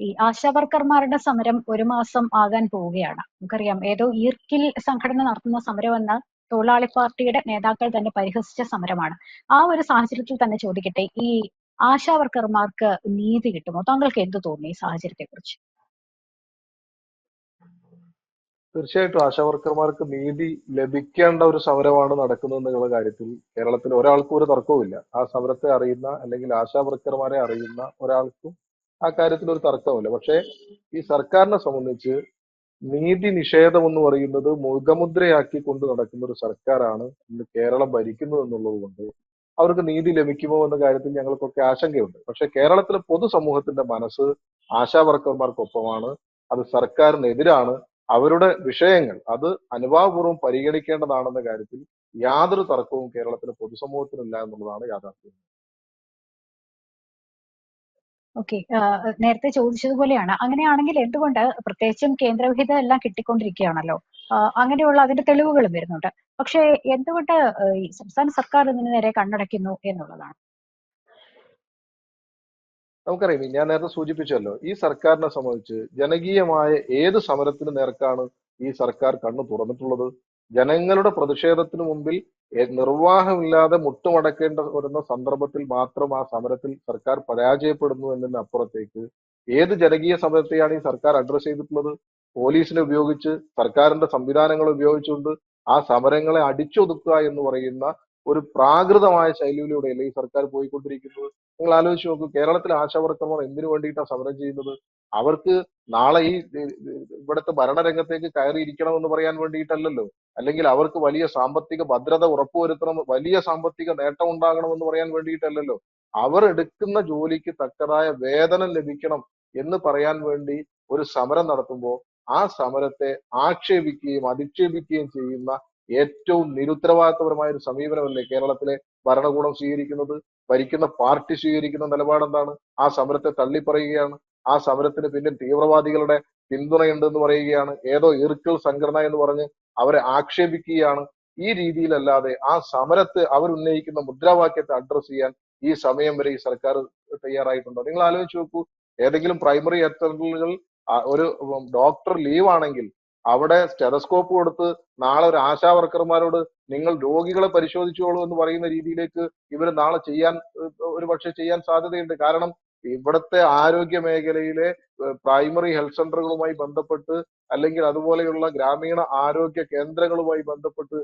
ഈ ആശാവർക്കർമാരുടെ സമരം ഒരു മാസം ആകാൻ പോവുകയാണ്. നമുക്കറിയാം ഏതോ ഈർക്കിൽ സംഘടന നടത്തുന്ന സമരമെന്ന് തൊഴിലാളി പാർട്ടിയുടെ നേതാക്കൾ തന്നെ പരിഹസിച്ച സമരമാണ്. ആ ഒരു സാഹചര്യത്തിൽ തന്നെ ചോദിക്കട്ടെ ഈ ആശാവർക്കർമാർക്ക് നീതി കിട്ടുമോ? താങ്കൾക്ക് എന്ത് തോന്നി ഈ സാഹചര്യത്തെ കുറിച്ച് തീർച്ചയായിട്ടും ആശാവർക്കർമാർക്ക് നീതി ലഭിക്കേണ്ട ഒരു സമരമാണ് നടക്കുന്നത് എന്നുള്ള കാര്യത്തിൽ കേരളത്തിൽ ഒരാൾക്കും ഒരു തർക്കവുമില്ല. ആ സമരത്തെ അറിയുന്ന അല്ലെങ്കിൽ ആശാവർക്കർമാരെ അറിയുന്ന ഒരാൾക്കും ആ കാര്യത്തിൽ ഒരു തർക്കമില്ല പക്ഷേ ഈ സർക്കാരിനെ സംബന്ധിച്ച് നീതി നിഷേധം എന്ന് പറയുന്നത് മുഖമുദ്രയാക്കി കൊണ്ട് നടക്കുന്ന ഒരു സർക്കാരാണ് ഇന്ന് കേരളം ഭരിക്കുന്നത് എന്നുള്ളത് കൊണ്ട് അവർക്ക് നീതി ലഭിക്കുമോ എന്ന കാര്യത്തിൽ ഞങ്ങൾക്കൊക്കെ ആശങ്കയുണ്ട്. പക്ഷെ കേരളത്തിലെ പൊതുസമൂഹത്തിന്റെ മനസ്സ് ആശാവർക്കർമാർക്കൊപ്പമാണ്. അത് സർക്കാരിനെതിരാണ്. അവരുടെ വിഷയങ്ങൾ അത് അനുഭാവപൂർവം പരിഗണിക്കേണ്ടതാണെന്ന കാര്യത്തിൽ യാതൊരു തർക്കവും കേരളത്തിലെ പൊതുസമൂഹത്തിനില്ല എന്നുള്ളതാണ് യാഥാർത്ഥ്യം. ഓക്കെ. നേരത്തെ ചോദിച്ചതുപോലെയാണ്. അങ്ങനെയാണെങ്കിൽ എന്തുകൊണ്ട് പ്രത്യേകിച്ചും കേന്ദ്രവിഹിതം എല്ലാം കിട്ടിക്കൊണ്ടിരിക്കുകയാണല്ലോ അങ്ങനെയുള്ള അതിന്റെ തെളിവുകളും വരുന്നുണ്ട്. പക്ഷേ എന്തുകൊണ്ട് ഈ സംസ്ഥാന സർക്കാർ ഇതിന് നേരെ കണ്ണടയ്ക്കുന്നു എന്നുള്ളതാണ്. നമുക്കറിയാം. ഞാൻ നേരത്തെ സൂചിപ്പിച്ചല്ലോ. ഈ സർക്കാരിനെ സംബന്ധിച്ച് ജനകീയമായ ഏത് സമരത്തിന് നേർക്കാണ് ഈ സർക്കാർ കണ്ണു തുറന്നിട്ടുള്ളത്? ജനങ്ങളുടെ പ്രതിഷേധത്തിന് മുമ്പിൽ നിർവാഹമില്ലാതെ മുട്ടുമടക്കേണ്ട വരുന്ന സന്ദർഭത്തിൽ മാത്രം ആ സമരത്തിൽ സർക്കാർ പരാജയപ്പെടുന്നു എന്നതിന് അപ്പുറത്തേക്ക് ഏത് ജനകീയ സമരത്തെയാണ് ഈ സർക്കാർ അഡ്രസ് ചെയ്തിട്ടുള്ളത്? പോലീസിനെ ഉപയോഗിച്ച് സർക്കാരിന്റെ സംവിധാനങ്ങൾ ഉപയോഗിച്ചുകൊണ്ട് ആ സമരങ്ങളെ അടിച്ചൊതുക്കുക എന്ന് പറയുന്ന ഒരു പ്രാകൃതമായ ശൈലിയിലൂടെയല്ലേ ഈ സർക്കാർ പോയിക്കൊണ്ടിരിക്കുന്നത് നിങ്ങൾ ആലോചിച്ച് നോക്കൂ കേരളത്തിലെ ആശാവർക്കർമാർ എന്തിനു വേണ്ടിയിട്ടാണ് സമരം ചെയ്യുന്നത്? അവർക്ക് നാളെ ഈ ഇവിടുത്തെ ഭരണരംഗത്തേക്ക് കയറിയിരിക്കണം എന്ന് പറയാൻ വേണ്ടിയിട്ടല്ലല്ലോ. അല്ലെങ്കിൽ അവർക്ക് വലിയ സാമ്പത്തിക ഭദ്രത ഉറപ്പുവരുത്തണം വലിയ സാമ്പത്തിക നേട്ടം ഉണ്ടാകണം എന്ന് പറയാൻ വേണ്ടിയിട്ടല്ലല്ലോ. അവർ എടുക്കുന്ന ജോലിക്ക് തക്കതായ വേതനം ലഭിക്കണം എന്ന് പറയാൻ വേണ്ടി ഒരു സമരം നടത്തുമ്പോൾ ആ സമരത്തെ ആക്ഷേപിക്കുകയും അധിക്ഷേപിക്കുകയും ചെയ്യുന്ന ഏറ്റവും നിരുത്തരവാദിത്തപരമായ ഒരു സമീപനമല്ലേ കേരളത്തിലെ ഭരണകൂടം സ്വീകരിക്കുന്നത്? ഭരിക്കുന്ന പാർട്ടി സ്വീകരിക്കുന്ന നിലപാടെന്താണ്? ആ സമരത്തെ തള്ളിപ്പറയുകയാണ്. ആ സമരത്തിന് പിന്നിൽ തീവ്രവാദികളുടെ പിന്തുണയുണ്ട് എന്ന് പറയുകയാണ്. ഏതോ ഇർക്കിൾ സംഘടന എന്ന് പറഞ്ഞ് അവരെ ആക്ഷേപിക്കുകയാണ്. ഈ രീതിയിലല്ലാതെ ആ സമരത്തെ അവർ ഉന്നയിക്കുന്ന മുദ്രാവാക്യത്തെ അഡ്രസ് ചെയ്യാൻ ഈ സമയം വരെ ഈ സർക്കാർ തയ്യാറായിട്ടുണ്ടോ? നിങ്ങൾ ആലോചിച്ച് നോക്കൂ. ഏതെങ്കിലും പ്രൈമറി ഹെൽത്ത് ഒരു ഡോക്ടർ ലീവ് ആണെങ്കിൽ അവിടെ സ്റ്റെതസ്കോപ്പ് കൊടുത്ത് നാളെ ഒരു ആശാ വർക്കർമാരോട് നിങ്ങൾ രോഗികളെ പരിശോധിച്ചോളൂ എന്ന് പറയുന്ന രീതിയിലേക്ക് ഇവർ നാളെ ചെയ്യാൻ ഒരു പക്ഷെ ചെയ്യാൻ സാധ്യതയുണ്ട്. കാരണം ഇവിടുത്തെ ആരോഗ്യ മേഖലയിലെ പ്രൈമറി ഹെൽത്ത് സെന്ററുകളുമായി ബന്ധപ്പെട്ട് അല്ലെങ്കിൽ അതുപോലെയുള്ള ഗ്രാമീണ ആരോഗ്യ കേന്ദ്രങ്ങളുമായി ബന്ധപ്പെട്ട്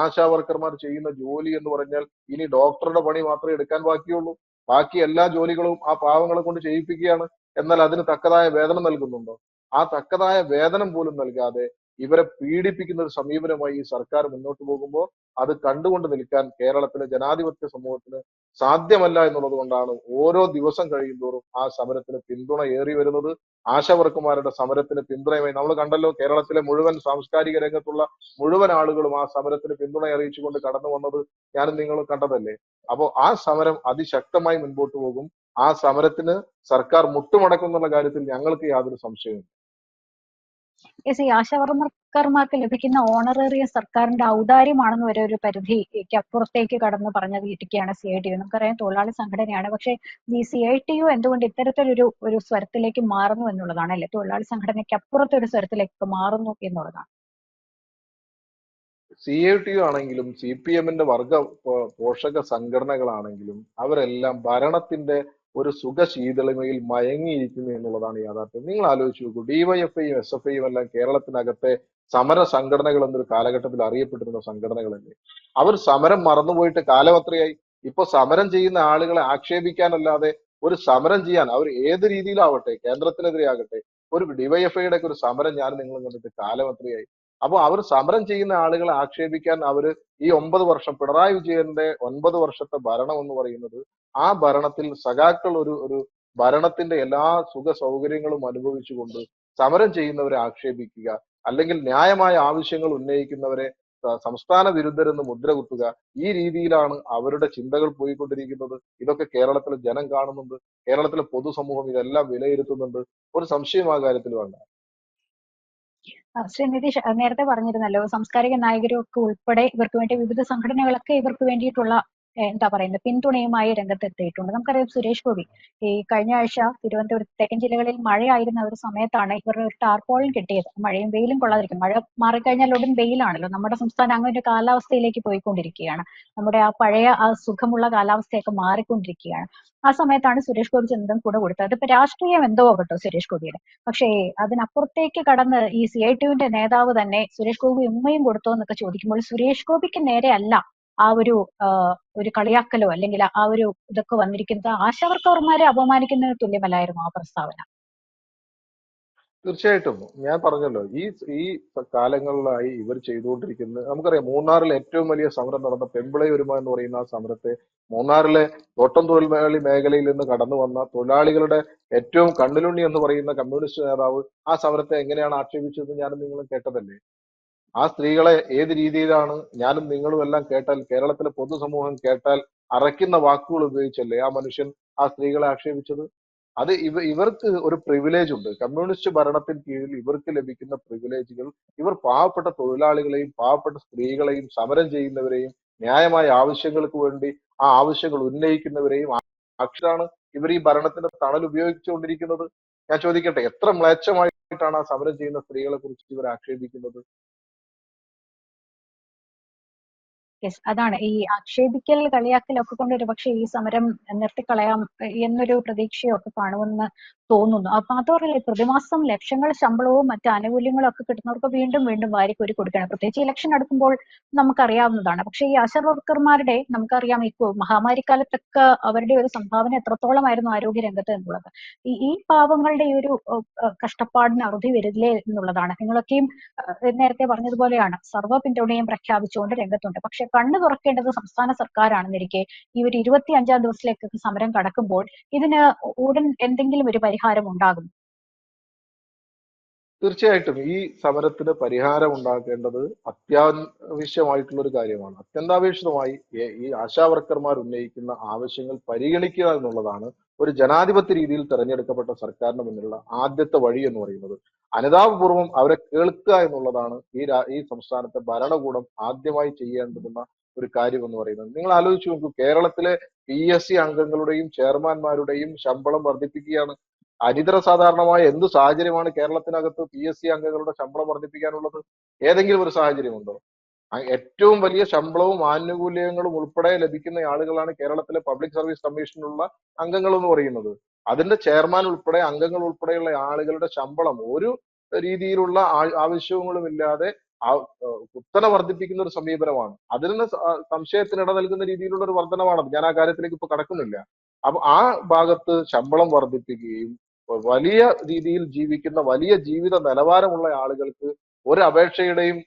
ആശാ വർക്കർമാർ ചെയ്യുന്ന ജോലി എന്ന് പറഞ്ഞാൽ ഇനി ഡോക്ടറുടെ പണി മാത്രമേ എടുക്കാൻ ബാക്കിയുള്ളൂ. ബാക്കി എല്ലാ ജോലികളും ആ പാവങ്ങളെ കൊണ്ട് ചെയ്യിപ്പിക്കുകയാണ്. എന്നാൽ അതിന് തക്കതായ വേതനം നൽകുന്നുണ്ടോ? ആ തക്കതായ വേതനം പോലും നൽകാതെ ഇവരെ പീഡിപ്പിക്കുന്ന ഒരു സമീപനമായി ഈ സർക്കാർ മുന്നോട്ട് പോകുമ്പോൾ അത് കണ്ടുകൊണ്ട് നിൽക്കാൻ കേരളത്തിലെ ജനാധിപത്യ സമൂഹത്തിന് സാധ്യമല്ല എന്നുള്ളത് കൊണ്ടാണ് ഓരോ ദിവസം കഴിയുന്തോറും ആ സമരത്തിന് പിന്തുണ ഏറി വരുന്നത്. ആശാവർക്കുമാരുടെ സമരത്തിന് പിന്തുണയുമായി നമ്മൾ കണ്ടല്ലോ കേരളത്തിലെ മുഴുവൻ സാംസ്കാരിക രംഗത്തുള്ള മുഴുവൻ ആളുകളും ആ സമരത്തിന് പിന്തുണ അറിയിച്ചുകൊണ്ട് കടന്നു വന്നത് ഞാനും നിങ്ങളും കണ്ടതല്ലേ? അപ്പോൾ ആ സമരം അതിശക്തമായി മുൻപോട്ട് പോകും. ആ സമരത്തിന് സർക്കാർ മുട്ടുമടക്കുന്നുള്ള കാര്യത്തിൽ ഞങ്ങൾക്ക് യാതൊരു സംശയവും എസ് ഈ ആശാവർക്കർമാർക്ക് ലഭിക്കുന്ന ഓണറേറിയം സർക്കാരിന്റെ ഔദാര്യമാണെന്ന് വരെ ഒരു പരിധിക്ക് അപ്പുറത്തേക്ക് കടന്ന് പറഞ്ഞത് വീട്ടിക്കാണ് സി ഐ ടി യു നമുക്കറിയാം തൊഴിലാളി സംഘടനയാണ്. പക്ഷേ ഈ സി ഐ ടി യു എന്തുകൊണ്ട് ഇത്തരത്തിലൊരു ഒരു സ്വരത്തിലേക്ക് മാറുന്നു എന്നുള്ളതാണ് അല്ലെ? തൊഴിലാളി സംഘടനയ്ക്ക് അപ്പുറത്തെ ഒരു സ്വരത്തിലേക്ക് മാറുന്നു എന്നുള്ളതാണ്. സി ഐ ടി യു ആണെങ്കിലും സി പി എമ്മിന്റെ വർഗ പോഷക സംഘടനകളാണെങ്കിലും അവരെല്ലാം ഭരണത്തിന്റെ ഒരു സുഖശീതളിമയിൽ മയങ്ങിയിരിക്കുന്നു എന്നുള്ളതാണ് യാഥാർത്ഥ്യം. നിങ്ങൾ ആലോചിച്ച് നോക്കൂ. ഡിവൈഎഫ്ഐയും എസ് എഫ് ഐയും എല്ലാം കേരളത്തിനകത്തെ സമര സംഘടനകൾ എന്നൊരു കാലഘട്ടത്തിൽ അറിയപ്പെട്ടിരുന്ന സംഘടനകളല്ലേ? അവർ സമരം മറന്നുപോയിട്ട് കാലവത്രയായി. ഇപ്പൊ സമരം ചെയ്യുന്ന ആളുകളെ ആക്ഷേപിക്കാനല്ലാതെ ഒരു സമരം ചെയ്യാൻ അവർ ഏത് രീതിയിലാവട്ടെ കേന്ദ്രത്തിനെതിരെ ആകട്ടെ ഒരു ഡിവൈഎഫ്ഐയുടെ ഒക്കെ ഒരു സമരം ഞാൻ നിങ്ങളും കണ്ടിട്ട് കാലം അത്രയായി അപ്പൊ അവർ സമരം ചെയ്യുന്ന ആളുകളെ ആക്ഷേപിക്കാൻ അവർ ഈ ഒമ്പത് വർഷം പിണറായി വിജയന്റെ ഒൻപത് വർഷത്തെ ഭരണം എന്ന് പറയുന്നത് ആ ഭരണത്തിൽ സഖാക്കൾ ഒരു ഒരു ഭരണത്തിന്റെ എല്ലാ സുഖ സൗകര്യങ്ങളും അനുഭവിച്ചുകൊണ്ട് സമരം ചെയ്യുന്നവരെ ആക്ഷേപിക്കുക അല്ലെങ്കിൽ ന്യായമായ ആവശ്യങ്ങൾ ഉന്നയിക്കുന്നവരെ സംസ്ഥാന വിരുദ്ധരെന്ന് മുദ്ര കുത്തുക ഈ രീതിയിലാണ് അവരുടെ ചിന്തകൾ പോയിക്കൊണ്ടിരിക്കുന്നത്. ഇതൊക്കെ കേരളത്തിലെ ജനം കാണുന്നുണ്ട്. കേരളത്തിലെ പൊതുസമൂഹം ഇതെല്ലാം വിലയിരുത്തുന്നുണ്ട്. ഒരു സംശയം ആ കാര്യത്തിൽ വേണ്ട. ആ, ശ്രീ നിതീഷ് നേരത്തെ പറഞ്ഞിരുന്നല്ലോ സാംസ്കാരിക നായകരൊക്കെ ഉൾപ്പെടെ ഇവർക്ക് വേണ്ടി വിവിധ സംഘടനകളൊക്കെ ഇവർക്ക് വേണ്ടിയിട്ടുള്ള എന്താ പറയുന്നത് പിന്തുണയുമായി രംഗത്തെത്തിയിട്ടുണ്ട്. നമുക്കറിയാം സുരേഷ് ഗോപി ഈ കഴിഞ്ഞ ആഴ്ച തിരുവനന്തപുരത്ത് തെക്കൻ ജില്ലകളിൽ മഴയായിരുന്ന ഒരു സമയത്താണ് ഇവർ ടാർപോളിൻ കിട്ടിയത്. മഴയും വെയിലും കൊള്ളാതിരിക്കും. മഴ മാറിക്കഴിഞ്ഞാൽ ഉടൻ വെയിലാണല്ലോ. നമ്മുടെ സംസ്ഥാനം അങ്ങനെ ഒരു കാലാവസ്ഥയിലേക്ക് പോയിക്കൊണ്ടിരിക്കുകയാണ്. നമ്മുടെ ആ പഴയ ആ സുഖമുള്ള കാലാവസ്ഥയൊക്കെ മാറിക്കൊണ്ടിരിക്കുകയാണ്. ആ സമയത്താണ് സുരേഷ് ഗോപി ചെന്നതും കൂടെ കൊടുത്തത്. അതിപ്പോ രാഷ്ട്രീയം എന്തോ ആകട്ടോ സുരേഷ് ഗോപിയുടെ. പക്ഷേ അതിനപ്പുറത്തേക്ക് കടന്ന് ഈ സി ഐ ടിയുവിന്റെ നേതാവ് തന്നെ സുരേഷ് ഗോപി ഉമ്മയും കൊടുത്തോ എന്നൊക്കെ ചോദിക്കുമ്പോൾ സുരേഷ് ഗോപിക്ക് നേരെ അല്ല ആ ഒരു ഒരു കളിയാക്കലോ അല്ലെങ്കിൽ ആ ഒരു ഇതൊക്കെ വന്നിരിക്കുന്നത് ആശാവർക്കവർമാരെ അപമാനിക്കുന്നതിന് തുല്യമല്ലായിരുന്നു ആ പ്രസ്താവന. തീർച്ചയായിട്ടും. ഞാൻ പറഞ്ഞല്ലോ ഈ ഈ കാലങ്ങളിലായി ഇവർ ചെയ്തുകൊണ്ടിരിക്കുന്ന നമുക്കറിയാം മൂന്നാറിൽ ഏറ്റവും വലിയ സമരം നടന്ന പെമ്പിളയൊരുമ എന്ന് പറയുന്ന ആ സമരത്തെ മൂന്നാറിലെ തോട്ടം തൊഴിലാളി മേഖലയിൽ നിന്ന് കടന്നു വന്ന തൊഴിലാളികളുടെ ഏറ്റവും കണ്ണിലുണ്ണി എന്ന് പറയുന്ന കമ്മ്യൂണിസ്റ്റ് നേതാവ് ആ സമരത്തെ എങ്ങനെയാണ് ആക്ഷേപിച്ചത് ഞാനും നിങ്ങളും കേട്ടതല്ലേ? ആ സ്ത്രീകളെ ഏത് രീതിയിലാണ് ഞാനും നിങ്ങളും എല്ലാം കേട്ടാൽ കേരളത്തിലെ പൊതുസമൂഹം കേട്ടാൽ അറയ്ക്കുന്ന വാക്കുകൾ ഉപയോഗിച്ചല്ലേ ആ മനുഷ്യൻ ആ സ്ത്രീകളെ ആക്ഷേപിച്ചത്? അത് ഇവ ഇവർക്ക് ഒരു പ്രിവിലേജ് ഉണ്ട്. കമ്മ്യൂണിസ്റ്റ് ഭരണത്തിന് കീഴിൽ ഇവർക്ക് ലഭിക്കുന്ന പ്രിവിലേജുകൾ ഇവർ പാവപ്പെട്ട തൊഴിലാളികളെയും പാവപ്പെട്ട സ്ത്രീകളെയും സമരം ചെയ്യുന്നവരെയും ന്യായമായ ആവശ്യങ്ങൾക്ക് വേണ്ടി ആ ആവശ്യങ്ങൾ ഉന്നയിക്കുന്നവരെയും അക്ഷരാണ് ഇവർ ഈ ഭരണത്തിന്റെ തണൽ ഉപയോഗിച്ചുകൊണ്ടിരിക്കുന്നത്. ഞാൻ ചോദിക്കട്ടെ എത്ര മ്ലേച്ഛമായിട്ടാണ് ആ സമരം ചെയ്യുന്ന സ്ത്രീകളെ കുറിച്ച് ഇവർ ആക്ഷേപിക്കുന്നത്? യെസ് അതാണ്. ഈ ആക്ഷേപിക്കൽ കളിയാക്കലൊക്കെ കൊണ്ട് ഒരു പക്ഷേ ഈ സമരം നിർത്തിക്കളയാം എന്നൊരു പ്രതീക്ഷയൊക്കെ കാണുമെന്ന് തോന്നുന്നു. അപ്പൊ മാത്രമല്ല പ്രതിമാസം ലക്ഷങ്ങൾ ശമ്പളവും മറ്റ് ആനുകൂല്യങ്ങളും ഒക്കെ കിട്ടുന്നവർക്ക് വീണ്ടും വീണ്ടും വാരിക്കോരി കൊടുക്കണം. പ്രത്യേകിച്ച് ഇലക്ഷൻ അടുക്കുമ്പോൾ നമുക്കറിയാവുന്നതാണ്. പക്ഷെ ഈ ആശാ വർക്കർമാരുടെ നമുക്കറിയാം ഈ മഹാമാരി മഹാമാരിക്കാലത്തൊക്കെ അവരുടെ ഒരു സംഭാവന എത്രത്തോളമായിരുന്നു ആരോഗ്യ രംഗത്ത് എന്നുള്ളത്. ഈ ഈ പാവങ്ങളുടെ ഈ ഒരു കഷ്ടപ്പാടിന് അറുതി വരില്ലേ എന്നുള്ളതാണ്. നിങ്ങളൊക്കെയും നേരത്തെ പറഞ്ഞതുപോലെയാണ്. സർവ പിന്തുണയും പ്രഖ്യാപിച്ചുകൊണ്ട് രംഗത്തുണ്ട്. പക്ഷെ കണ്ണു തുറക്കേണ്ടത് സംസ്ഥാന സർക്കാരാണെന്നിരിക്കെ ഈ ഒരു ഇരുപത്തി അഞ്ചാം ദിവസത്തിലേക്കൊക്കെ സമരം കടക്കുമ്പോൾ ഇതിന് ഉടൻ എന്തെങ്കിലും ഒരു പരിഹാരം ഉണ്ടാകും. തീർച്ചയായിട്ടും ഈ സമരത്തിന് പരിഹാരം ഉണ്ടാക്കേണ്ടത് അത്യാവശ്യമായിട്ടുള്ള ഒരു കാര്യമാണ്. അത്യന്താപേക്ഷിതമായി ഈ ആശാവർക്കർമാർ ഉന്നയിക്കുന്ന ആവശ്യങ്ങൾ പരിഗണിക്കുക എന്നുള്ളതാണ് ഒരു ജനാധിപത്യ രീതിയിൽ തെരഞ്ഞെടുക്കപ്പെട്ട സർക്കാരിന് മുന്നിലുള്ള ആദ്യത്തെ വഴി എന്ന് പറയുന്നത്. അനുതാപപൂർവം അവരെ കേൾക്കുക എന്നുള്ളതാണ് ഈ ഈ സംസ്ഥാനത്തെ ഭരണകൂടം ആദ്യമായി ചെയ്യേണ്ടുന്ന ഒരു കാര്യം എന്ന് പറയുന്നത്. നിങ്ങൾ ആലോചിച്ച് നോക്കൂ കേരളത്തിലെ പി എസ് സി അംഗങ്ങളുടെയും ചെയർമാൻമാരുടെയും ശമ്പളം വർദ്ധിപ്പിക്കുകയാണ് അനിതര സാധാരണമായ എന്ത് സാഹചര്യമാണ് കേരളത്തിനകത്ത് പി എസ് സി അംഗങ്ങളുടെ ശമ്പളം വർദ്ധിപ്പിക്കാനുള്ളത്? ഏതെങ്കിലും ഒരു സാഹചര്യമുണ്ടോ? ഏറ്റവും വലിയ ശമ്പളവും ആനുകൂല്യങ്ങളും ഉൾപ്പെടെ ലഭിക്കുന്ന ആളുകളാണ് കേരളത്തിലെ പബ്ലിക് സർവീസ് കമ്മീഷനിലുള്ള അംഗങ്ങൾ എന്ന് പറയുന്നത്. അതിന്റെ ചെയർമാൻ ഉൾപ്പെടെ അംഗങ്ങൾ ഉൾപ്പെടെയുള്ള ആളുകളുടെ ശമ്പളം ഒരു രീതിയിലുള്ള ആവശ്യങ്ങളും ഇല്ലാതെ കുത്തന വർദ്ധിപ്പിക്കുന്ന ഒരു സമീപനമാണ്. അതിന് സംശയത്തിന് ഇട നൽകുന്ന രീതിയിലുള്ള ഒരു വർധനമാണത് ഞാൻ ആ കാര്യത്തിലേക്ക് ഇപ്പൊ കടക്കുന്നില്ല. അപ്പൊ ആ ഭാഗത്ത് ശമ്പളം വർദ്ധിപ്പിക്കുകയും വലിയ രീതിയിൽ ജീവിക്കുന്ന വലിയ ജീവിത നിലവാരമുള്ള ആളുകൾക്ക് ഒരു അപേക്ഷയുടെയും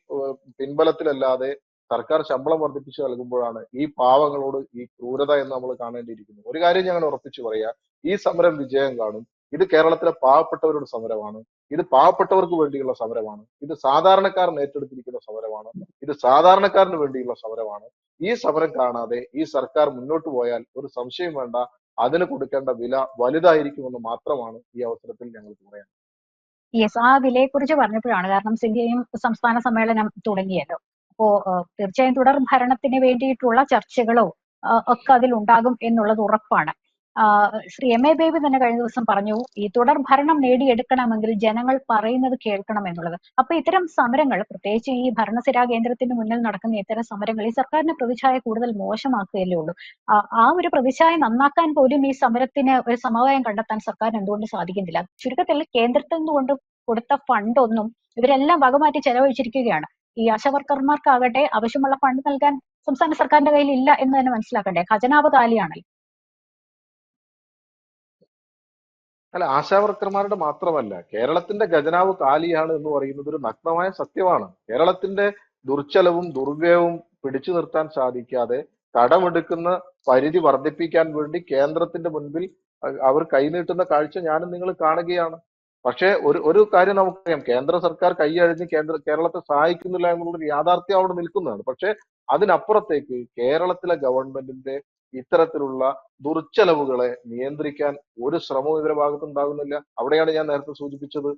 പിൻബലത്തിലല്ലാതെ സർക്കാർ ശമ്പളം വർദ്ധിപ്പിച്ച് നൽകുമ്പോഴാണ് ഈ പാവങ്ങളോട് ഈ ക്രൂരത എന്ന് നമ്മൾ കാണേണ്ടിയിരിക്കുന്നത്. ഒരു കാര്യം ഞങ്ങൾ ഉറപ്പിച്ചു പറയാ ഈ സമരം വിജയം കാണും. ഇത് കേരളത്തിലെ പാവപ്പെട്ടവരുടെ സമരമാണ്. ഇത് പാവപ്പെട്ടവർക്ക് വേണ്ടിയുള്ള സമരമാണ്. ഇത് സാധാരണക്കാരൻ ഏറ്റെടുത്തിരിക്കുന്ന സമരമാണ്. ഇത് സാധാരണക്കാരന് വേണ്ടിയുള്ള സമരമാണ്. ഈ സമരം കാണാതെ ഈ സർക്കാർ മുന്നോട്ട് പോയാൽ ഒരു സംശയം വേണ്ട. അതിന് കൊടുക്കേണ്ട വില വലുതായിരിക്കുമെന്ന് മാത്രമാണ് ഈ അവസരത്തിൽ ഞങ്ങൾ പറയാൻ യെസ് ആ വിലയെ കുറിച്ച് പറഞ്ഞപ്പോഴാണ് കാരണം സിന്ധ്യയും സംസ്ഥാന സമ്മേളനം തുടങ്ങിയല്ലോ. അപ്പോ തീർച്ചയായും തുടർ ഭരണത്തിന് വേണ്ടിയിട്ടുള്ള ചർച്ചകളോ ഒക്കെ അതിൽ ഉണ്ടാകും എന്നുള്ളത് ഉറപ്പാണ്. ശ്രീ എം എ ബേബി തന്നെ കഴിഞ്ഞ ദിവസം പറഞ്ഞു ഈ തുടർ ഭരണം നേടിയെടുക്കണമെങ്കിൽ ജനങ്ങൾ പറയുന്നത് കേൾക്കണം എന്നുള്ളത്. അപ്പൊ ഇത്തരം സമരങ്ങൾ പ്രത്യേകിച്ച് ഈ ഭരണസിരാ കേന്ദ്രത്തിന് മുന്നിൽ നടക്കുന്ന ഇത്തരം സമരങ്ങൾ ഈ സർക്കാരിന്റെ പ്രതിച്ഛായ കൂടുതൽ മോശമാക്കുകയല്ലേ ഉള്ളൂ. ആ- ഒരു പ്രതിച്ഛായ നന്നാക്കാൻ പോലും ഈ സമരത്തിന് ഒരു സമവായം കണ്ടെത്താൻ സർക്കാരിന് എന്തുകൊണ്ട് സാധിക്കുന്നില്ല? ചുരുക്കത്തിൽ കേന്ദ്രത്തിൽ നിന്നുകൊണ്ട് കൊടുത്ത ഫണ്ടൊന്നും ഇവരെല്ലാം വകമാറ്റി ചെലവഴിച്ചിരിക്കുകയാണ്. ഈ ആശാവർക്കർമാർക്കാകട്ടെ ആവശ്യമുള്ള ഫണ്ട് നൽകാൻ സംസ്ഥാന സർക്കാരിന്റെ കയ്യിൽ ഇല്ല എന്ന് തന്നെ മനസ്സിലാക്കണ്ടേ? ഖജനാവ് കാലിയാണല്ലോ അല്ല ആശാവർക്കർമാരുടെ മാത്രമല്ല കേരളത്തിന്റെ ഖജനാവ് കാലിയാണ് എന്ന് പറയുന്നത് ഒരു നഗ്നമായ സത്യമാണ്. കേരളത്തിന്റെ ദുർച്ചലവും ദുർവ്യവും പിടിച്ചു നിർത്താൻ സാധിക്കാതെ കടമെടുക്കുന്ന പരിധി വർദ്ധിപ്പിക്കാൻ വേണ്ടി കേന്ദ്രത്തിന്റെ മുൻപിൽ അവർ കൈനീട്ടുന്ന കാഴ്ച ഞാനും നിങ്ങൾ കാണുകയാണ്. പക്ഷേ ഒരു ഒരു കാര്യം നമുക്കറിയാം കേന്ദ്ര സർക്കാർ കൈയഴിഞ്ഞ് കേന്ദ്ര കേരളത്തെ സഹായിക്കുന്നില്ല എന്നുള്ളൊരു യാഥാർത്ഥ്യം അവിടെ നിൽക്കുന്നതാണ്. പക്ഷേ അതിനപ്പുറത്തേക്ക് കേരളത്തിലെ ഗവൺമെന്റിന്റെ ഇത്തരത്തിലുള്ള ദുർച്ചെലവുകളെ നിയന്ത്രിക്കാൻ ഒരു ശ്രമവും ഇവരുടെ ഭാഗത്ത് ഉണ്ടാകുന്നില്ല. അവിടെയാണ് ഞാൻ നേരത്തെ സൂചിപ്പിച്ചത്.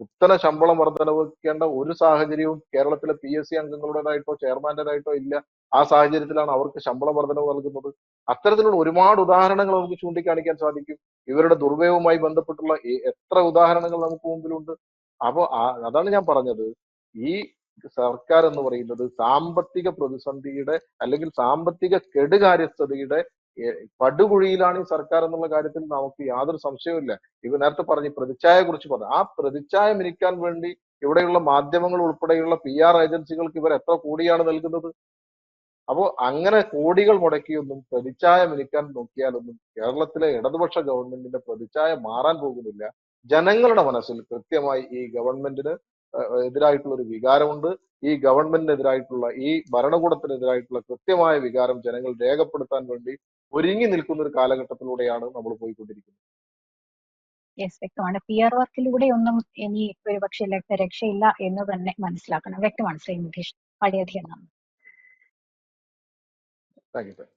കുത്തന ശമ്പളം വർധനവെക്കേണ്ട ഒരു സാഹചര്യവും കേരളത്തിലെ പി എസ് സി അംഗങ്ങളുടേതായിട്ടോ ചെയർമാന്റേതായിട്ടോ ഇല്ല. ആ സാഹചര്യത്തിലാണ് അവർക്ക് ശമ്പള വർധനവ് നൽകുന്നത്. അത്തരത്തിലുള്ള ഒരുപാട് ഉദാഹരണങ്ങൾ നമുക്ക് ചൂണ്ടിക്കാണിക്കാൻ സാധിക്കും. ഇവരുടെ ദുർവ്യവുമായി ബന്ധപ്പെട്ടുള്ള എത്ര ഉദാഹരണങ്ങൾ നമുക്ക് മുമ്പിലുണ്ട്. അപ്പോ അതാണ് ഞാൻ പറഞ്ഞത്. ഈ സർക്കാർ എന്ന് പറയുന്നത് സാമ്പത്തിക പ്രതിസന്ധിയുടെ അല്ലെങ്കിൽ സാമ്പത്തിക കെടുകാര്യസ്ഥതയുടെ പടുകുഴിയിലാണ് ഈ സർക്കാർ എന്നുള്ള കാര്യത്തിൽ നമുക്ക് യാതൊരു സംശയവുമില്ല ഇവ നേരത്തെ പറഞ്ഞു പ്രതിച്ഛായയെ കുറിച്ച് പറഞ്ഞു. ആ പ്രതിച്ഛായ മിനിക്കാൻ വേണ്ടി ഇവിടെയുള്ള മാധ്യമങ്ങൾ ഉൾപ്പെടെയുള്ള പി ആർ ഏജൻസികൾക്ക് ഇവർ എത്ര കൂടിയാണ് നൽകുന്നത്? അപ്പോ അങ്ങനെ കോടികൾ മുടക്കിയൊന്നും പ്രതിച്ഛായ മിനിക്കാൻ നോക്കിയാലൊന്നും കേരളത്തിലെ ഇടതുപക്ഷ ഗവൺമെന്റിന്റെ പ്രതിച്ഛായ മാറാൻ പോകുന്നില്ല. ജനങ്ങളുടെ മനസ്സിൽ കൃത്യമായി ഈ ഗവൺമെന്റിന് എതിരായിട്ടുള്ള ഒരു വികാരമുണ്ട്. ഈ ഗവൺമെന്റിനെതിരായിട്ടുള്ള ഈ ഭരണകൂടത്തിനെതിരായിട്ടുള്ള കൃത്യമായ വികാരം ജനങ്ങൾ രേഖപ്പെടുത്താൻ വേണ്ടി ഒരുങ്ങി നിൽക്കുന്ന ഒരു കാലഘട്ടത്തിലൂടെയാണ് നമ്മൾ പോയിക്കൊണ്ടിരിക്കുന്നത്. യെസ് വ്യക്തമാണ്. പി ആർ വർക്കിലൂടെ ഒന്നും ഇനി ല- രക്ഷയില്ല എന്ന് തന്നെ മനസ്സിലാക്കണം. വ്യക്തമാണ് ശ്രീ നിധീഷ് വളരെയധികം നന്ദി താങ്ക് യു